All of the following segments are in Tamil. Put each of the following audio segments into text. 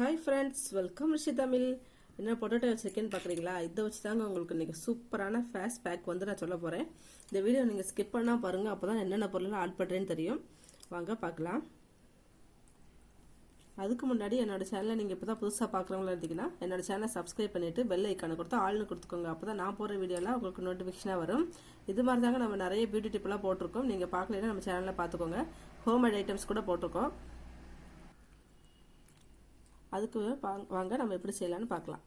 Hi friends welcome Rishi Tamil என்ன பொட்டேட்டோ வச்சிருக்கேன்னு பார்க்குறீங்களா இதை வச்சு தாங்க உங்களுக்கு இன்றைக்கி சூப்பரான ஃபேஸ்ட் பேக் வந்து நான் சொல்ல போகிறேன் இந்த வீடியோ நீங்கள் ஸ்கிப் பண்ணால் பாருங்கள் அப்போ தான் என்னென்ன பொருள் ஆட் பண்ணுறேன்னு தெரியும். வாங்க பார்க்கலாம் அதுக்கு முன்னாடி என்னோட சேனலை நீங்கள் இப்போ தான் புதுசாக பார்க்குறவங்களா இருந்தீங்கன்னா என்னோட சேனலை சப்ஸ்கிரைப் பண்ணிவிட்டு பெல் ஐக்கானை கொடுத்து ஆள்னு கொடுத்துக்கோங்க. அப்போ தான் நான் போகிற வீடியோலாம் உங்களுக்கு நோட்டிஃபிகேஷனாக வரும். இது மாதிரி தாங்க நம்ம நிறைய பியூட்டி டிப்லாம் போட்டிருக்கோம். நீங்கள் பார்க்கலைன்னா நம்ம சேனலில் பார்த்துக்கோங்க. ஹோம் மேட் ஐட்டம்ஸ் கூட போட்டிருக்கோம். அதுக்கு வா- வாங்க நம்ம எப்படி செய்யலாம்னு பார்க்கலாம்.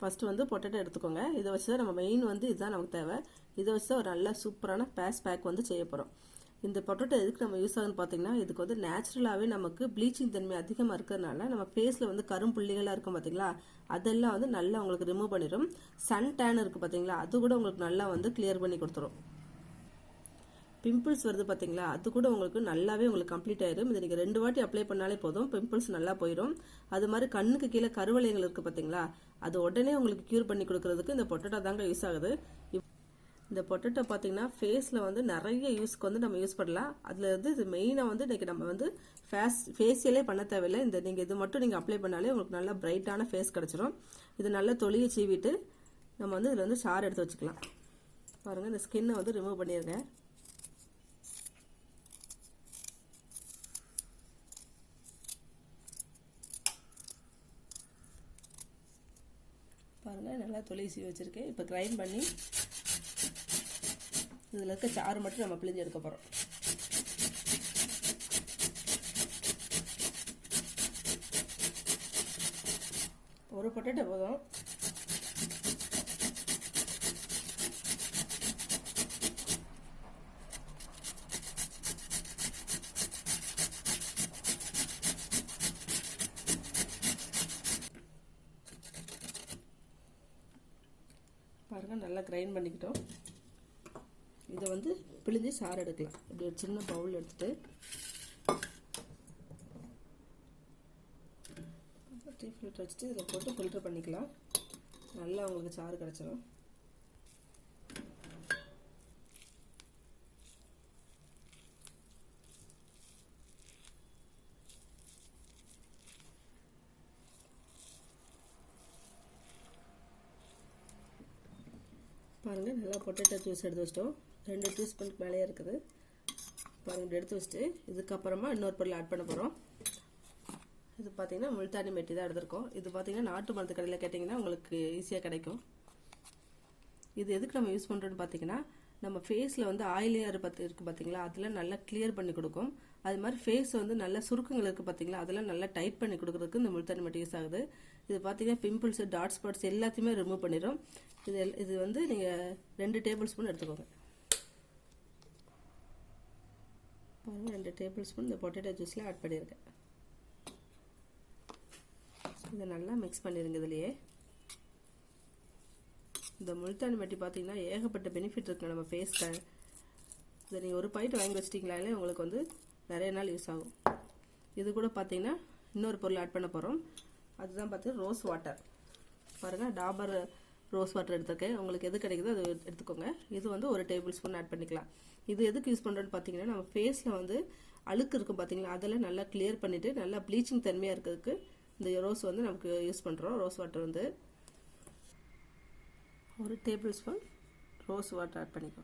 ஃபஸ்ட்டு வந்து பொட்டேட்டோ எடுத்துக்கோங்க. இதை வச்சு தான் நம்ம மெயின் வந்து இதுதான் நமக்கு தேவை. இதை வச்சு தான் ஒரு நல்ல சூப்பரான பேஸ் பேக் வந்து செய்ய போகிறோம் இந்த பொட்டேட்டோ எதுக்கு நம்ம யூஸ் ஆகுதுன்னு பார்த்தீங்கன்னா இதுக்கு வந்து நேச்சுரலாகவே நமக்கு ப்ளீச்சிங் தன்மை அதிகமாக இருக்கிறதுனால நம்ம ஃபேஸில் வந்து கரும்புள்ளிகளாக இருக்கும் பார்த்தீங்களா? அதெல்லாம் வந்து நல்லா உங்களுக்கு ரிமூவ் பண்ணிடும் சன் டேன் இருக்குது பார்த்தீங்களா? அது கூட உங்களுக்கு நல்லா வந்து கிளியர் பண்ணி கொடுத்துரும். பிம்பிள்ஸ் வருது பார்த்தீங்களா அது கூட உங்களுக்கு நல்லாவே உங்களுக்கு கம்ப்ளீட் ஆயிடும் இது நீங்கள் ரெண்டு வாட்டி அப்ளை பண்ணாலே போதும். பிம்பிள்ஸ் நல்லா போயிடும் அது மாதிரி கண்ணுக்கு கீழே கருவளையங்கள் இருக்குது பார்த்தீங்களா அது உடனே உங்களுக்கு க்யூர் பண்ணி கொடுக்கறதுக்கு இந்த பொட்டேட்டோ தாங்க யூஸ் ஆகுது. இப்- இந்த பொட்டேட்டோ பார்த்தீங்கன்னா ஃபேஸில் வந்து நிறைய யூஸ்க்கு வந்து நம்ம யூஸ் பண்ணலாம். அதில் வந்து இது மெயினாக வந்து இன்றைக்கி நம்ம வந்து ஃபேஸ் ஃபேஷியலே பண்ண தேவையில்லை. இந்த நீங்கள் இது மட்டும் நீங்கள் அப்ளை பண்ணாலே உங்களுக்கு நல்லா பிரைட்டான ஃபேஸ் கிடச்சிரும். இது நல்லா தொலியை சீவிட்டு நம்ம வந்து இதில் வந்து சாறு எடுத்து வச்சுக்கலாம். பாருங்கள் இந்த ஸ்கின்னை வந்து ரிமூவ் பண்ணிடுங்க பாருங்கள் நல்லா தொலைசி வச்சுருக்கேன். இப்போ கிரைண்ட் பண்ணி இதில் இருக்க சாறு மட்டும் நம்ம பிழிஞ்சு எடுக்க போகிறோம் ஒரு பொட்டேட்டோ போதும். பாருங்கள் நல்லா கிரைண்ட் பண்ணிக்கிட்டோம். இதை வந்து பிழிஞ்சு சாறு எடுக்கலாம். இப்படி ஒரு சின்ன பவுல் எடுத்துட்டு. டீ ஃபில்டர் வச்சுட்டு இதில் போட்டு ஃபில்டர் பண்ணிக்கலாம். நல்லா உங்களுக்கு சாறு கிடச்சிடும் பாருங்கள் நல்லா பொட்டேட்டோ ஜூஸ் எடுத்து வச்சிட்டோம். ரெண்டு டீஸ்பூனுக்கு மேலேயே இருக்குது. பாருங்கள் எடுத்து வச்சுட்டு இதுக்கப்புறமா இன்னொரு பொருள் ஆட் பண்ண போகிறோம் இது பார்த்தீங்கன்னா முல்தானி மெட்டி தான் எடுத்திருக்கோம். இது பார்த்தீங்கன்னா நாட்டு மருந்து கடையில் கேட்டிங்கன்னா உங்களுக்கு ஈஸியாக கிடைக்கும். இது எதுக்கு நம்ம யூஸ் பண்ணுறோன்னு பார்த்தீங்கன்னா நம்ம ஃபேஸில் வந்து ஆயிலியாக பார்த்து இருக்குது பார்த்தீங்களா அதில் நல்லா கிளியர் பண்ணி கொடுக்கும். அது மாதிரி ஃபேஸ் வந்து நல்ல சுருக்கங்கள் இருக்குது பார்த்தீங்களா அதெல்லாம் நல்லா டைட் பண்ணி கொடுக்குறதுக்கு இந்த முல்தானி மெட்டி யூஸ் ஆகுது. இது பார்த்தீங்கன்னா பிம்பிள்ஸ் டாட் ஸ்பாட்ஸ் எல்லாத்தையுமே ரிமூவ் பண்ணிடும் இது எல்- இது வந்து நீங்கள் ரெண்டு டேபிள் ஸ்பூன் எடுத்துக்கோங்க. பாருங்க ரெண்டு டேபிள் ஸ்பூன் இந்த பொட்டேட்டோ ஜூஸில் ஆட் பண்ணியிருக்கேன். இதை நல்லா மிக்ஸ் பண்ணிடுங்க இதுலேயே. இந்த முல்தானி மட்டி பார்த்தீங்கன்னா ஏகப்பட்ட பெனிஃபிட் இருக்குது நம்ம ஃபேஸ்க்கு இதை நீங்கள் ஒரு பாயிண்ட் வாங்கி வச்சிட்டிங்களாலே உங்களுக்கு வந்து நிறைய நாள் யூஸ் ஆகும். இது கூட பார்த்தீங்கன்னா இன்னொரு பொருள் ஆட் பண்ண போகிறோம் அதுதான் பார்த்து ரோஸ் வாட்டர் பாருங்கள் டாபர் ரோஸ் வாட்டர் எடுத்துருக்கேன். உங்களுக்கு எது கிடைக்குதோ அது எடுத்துக்கோங்க. இது வந்து ஒரு டேபிள் ஸ்பூன் ஆட் பண்ணிக்கலாம். இது எதுக்கு யூஸ் பண்ணுறோன்னு பார்த்தீங்கன்னா நம்ம ஃபேஸில் வந்து அழுக்கு இருக்கும் பார்த்தீங்களா அதெல்லாம் நல்லா கிளியர் பண்ணிவிட்டு நல்லா ப்ளீச்சிங் தன்மையாக இருக்கிறதுக்கு இந்த ரோஸ் வந்து நமக்கு யூஸ் பண்ணுறோம் ரோஸ் வாட்டர் வந்து ஒரு table spoon rose water add பண்ணிக்கோ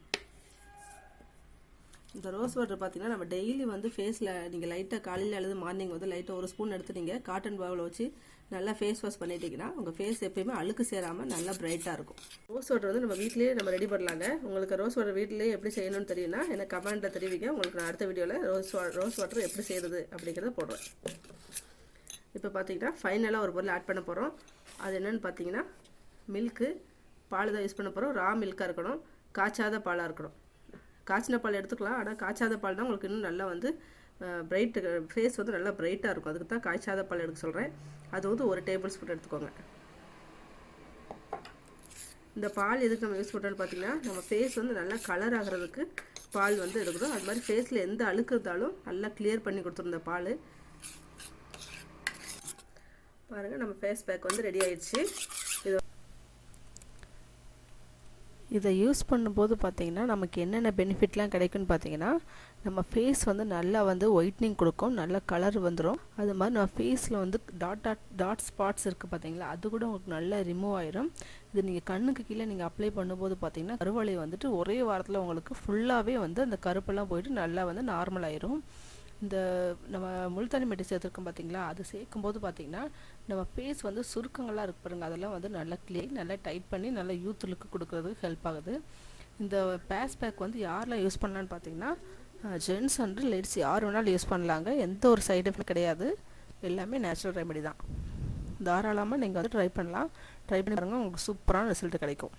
இந்த ரோஸ் வாட்டர் பார்த்தீங்கன்னா நம்ம டெய்லி வந்து ஃபேஸில் நீங்கள் லைட்டாக காலையில் அல்லது மார்னிங் வந்து லைட்டாக ஒரு ஸ்பூன் எடுத்து நீங்கள் காட்டன் பாவில் வச்சு நல்லா ஃபேஸ் வாஷ் பண்ணிட்டீங்கன்னா உங்கள் ஃபேஸ் எப்பயுமே அழுக்கு சேராமல் நல்லா பிரைட்டாக இருக்கும். ரோஸ் வாட்டர் வந்து நம்ம வீட்டிலேயே நம்ம ரெடி பண்ணலாங்க. உங்களுக்கு ரோஸ் வாட்டர் வீட்டிலேயே எப்படி செய்யணும்னு தெரியும்னா எனக்கு கமெண்ட்டில் தெரிவிங்க. உங்களுக்கு நான் அடுத்த வீடியோவில் ரோஸ் வா ரோஸ் வாட்டர் எப்படி செய்கிறது அப்படிங்கிறத போடுறேன். இப்போ பார்த்தீங்கன்னா ஃபைனலாக ஒரு பொருள் ஆட் பண்ண போகிறோம் அது என்னென்னு பார்த்தீங்கன்னா மில்க்கு பால் தான் யூஸ் பண்ண போகிறோம் ரா மில்காக இருக்கணும். காய்ச்சாத பாலாக இருக்கணும். காய்ச்சின பால் எடுத்துக்கலாம். ஆனால் காய்ச்சாத பால் தான் உங்களுக்கு இன்னும் நல்லா வந்து பிரைட்டு ஃபேஸ் வந்து நல்லா பிரைட்டாக இருக்கும். அதுக்கு தான் காய்ச்சாத பால் எடுக்க சொல்கிறேன் அது வந்து ஒரு டேபிள் ஸ்பூன் எடுத்துக்கோங்க. இந்த பால் எதுக்கு நம்ம யூஸ் பண்ணுறோன்னு பார்த்தீங்கன்னா நம்ம ஃபேஸ் வந்து நல்லா கலர் ஆகிறதுக்கு பால் வந்து எடுக்கணும். அது மாதிரி ஃபேஸில் எந்த அழுக்கு இருந்தாலும் நல்லா கிளியர் பண்ணி கொடுத்துரும் இந்த பால். பாருங்கள் நம்ம ஃபேஸ் பேக் வந்து ரெடி ஆயிடுச்சு. இது இதை யூஸ் பண்ணும்போது பார்த்தீங்கன்னா நமக்கு என்னென்ன பெனிஃபிட்லாம் கிடைக்கும்னு பார்த்தீங்கன்னா நம்ம ஃபேஸ் வந்து நல்லா வந்து ஒயிட்னிங் கொடுக்கும் நல்ல கலர் வந்துடும் அது மாதிரி நம்ம ஃபேஸில் வந்து டாட் டாட் டாட் ஸ்பாட்ஸ் இருக்குது பார்த்தீங்களா அது கூட உங்களுக்கு நல்லா ரிமூவ் ஆயிரும். இது நீங்கள் கண்ணுக்கு கீழே நீங்கள் அப்ளை பண்ணும்போது பார்த்தீங்கன்னா கருவளை வந்துட்டு ஒரே வாரத்தில் உங்களுக்கு ஃபுல்லாகவே வந்து அந்த கருப்பெல்லாம் போயிட்டு நல்லா வந்து நார்மல் ஆயிரும். இந்த நம்ம முல்தானி மெட்டி சேர்த்துருக்கோம் பார்த்தீங்களா? அது சேர்க்கும் போது பார்த்தீங்கன்னா நம்ம ஃபேஸ் வந்து சுருக்கங்களாக இருக்கு பாருங்க. அதெல்லாம் வந்து நல்லா கிளீன் நல்லா டைட் பண்ணி நல்லா யூத் லுக்கு கொடுக்குறதுக்கு ஹெல்ப் ஆகுது. இந்த பேஸ் பேக் வந்து யாரெல்லாம் யூஸ் பண்ணலான்னு பார்த்தீங்கன்னா ஜென்ஸ் அண்ட் லேடிஸ் யார் வேணாலும் யூஸ் பண்ணலாங்க. எந்த ஒரு சைடு எஃபெக்ட் கிடையாது. எல்லாமே நேச்சுரல் ரெமெடி தான். தாராளமாக நீங்கள் வந்து ட்ரை பண்ணலாம். ட்ரை பண்ணி பாருங்கள் உங்களுக்கு சூப்பரான ரிசல்ட் கிடைக்கும்.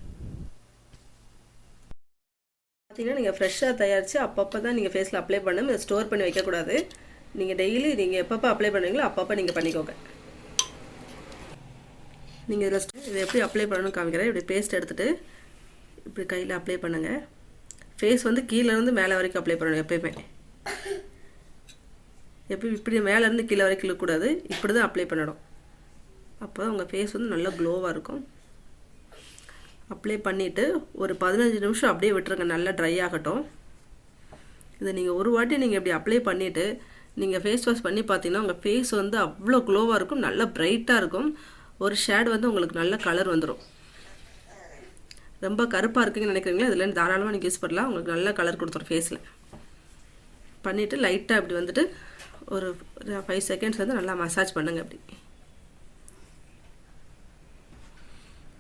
பார்த்தீங்கன்னா நீங்கள் ஃப்ரெஷ்ஷாக தயாரித்து அப்பப்போ தான் நீங்கள் ஃபேஸில் அப்ளை பண்ணணும். இதை ஸ்டோர் பண்ணி வைக்கக்கூடாது. நீங்கள் டெய்லி நீங்கள் எப்பப்போ அப்ளை பண்ணுவீங்களோ அப்பப்போ நீங்கள் பண்ணிக்கோங்க. நீங்கள் இதில் இதை எப்படி அப்ளை பண்ணணும்னு காமிக்கிறேன். இப்படி பேஸ்ட் எடுத்துகிட்டு இப்படி கையில் அப்ளை பண்ணுங்கள் ஃபேஸ் வந்து கீழேருந்து மேலே வரைக்கும் அப்ளை பண்ணணும் எப்பயுமே. எப்படி இப்படி மேலேருந்து கீழே வரைக்கும் இழுக்கக்கூடாது. இப்படி தான் அப்ளை பண்ணணும். அப்போ தான் உங்கள் ஃபேஸ் வந்து நல்லா க்ளோவாக இருக்கும். அப்ளை பண்ணிவிட்டு ஒரு பதினஞ்சு நிமிஷம் அப்படியே விட்டுருங்க. நல்லா ட்ரை ஆகட்டும். இதை நீங்கள் ஒரு வாட்டி நீங்கள் இப்படி அப்ளை பண்ணிவிட்டு நீங்கள் ஃபேஸ் வாஷ் பண்ணி பார்த்தீங்கன்னா உங்கள் ஃபேஸ் வந்து அவ்வளோ க்ளோவாக இருக்கும். நல்லா ப்ரைட்டாக இருக்கும். ஒரு ஷேட் வந்து உங்களுக்கு நல்ல கலர் வந்துடும் ரொம்ப கருப்பாக இருக்குங்கன்னு நினைக்கிறீங்களா? இதில் தாராளமாக நீங்கள் யூஸ் பண்ணலாம். உங்களுக்கு நல்ல கலர் கொடுத்துரும் ஃபேஸில் பண்ணிவிட்டு லைட்டாக இப்படி வந்துட்டு ஒரு ஃபைவ் செகண்ட்ஸ் வந்து நல்லா மசாஜ் பண்ணுங்கள் அப்படி.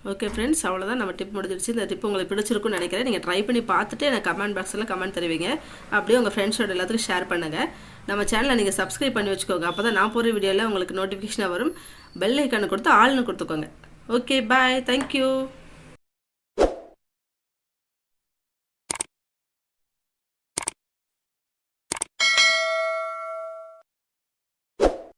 ஓகே ஃப்ரெண்ட்ஸ் அவ்வளோதான் நம்ம டிப் முடிஞ்சிருச்சு இந்த டிப் உங்களுக்கு பிடிச்சிருக்குன்னு நினைக்கிறேன். நீங்கள் ட்ரை பண்ணி பார்த்துட்டு எனக்கு கமெண்ட் பாக்ஸில் கமெண்ட் தருவீங்க. அப்படியே உங்கள் ஃப்ரெண்ட்ஸோட எல்லாத்துக்கும் ஷேர் பண்ணுங்கள் நம்ம சேனலை நீங்கள் சப்ஸ்கிரைப் பண்ணி வச்சுக்கோங்க. அப்போ தான் நான் போகிற வீடியோவில் உங்களுக்கு நோட்டிஃபிகேஷனாக வரும். பெல் ஐக்கானு கொடுத்து ஆள்னு கொடுத்துக்கோங்க. Okay bye thank you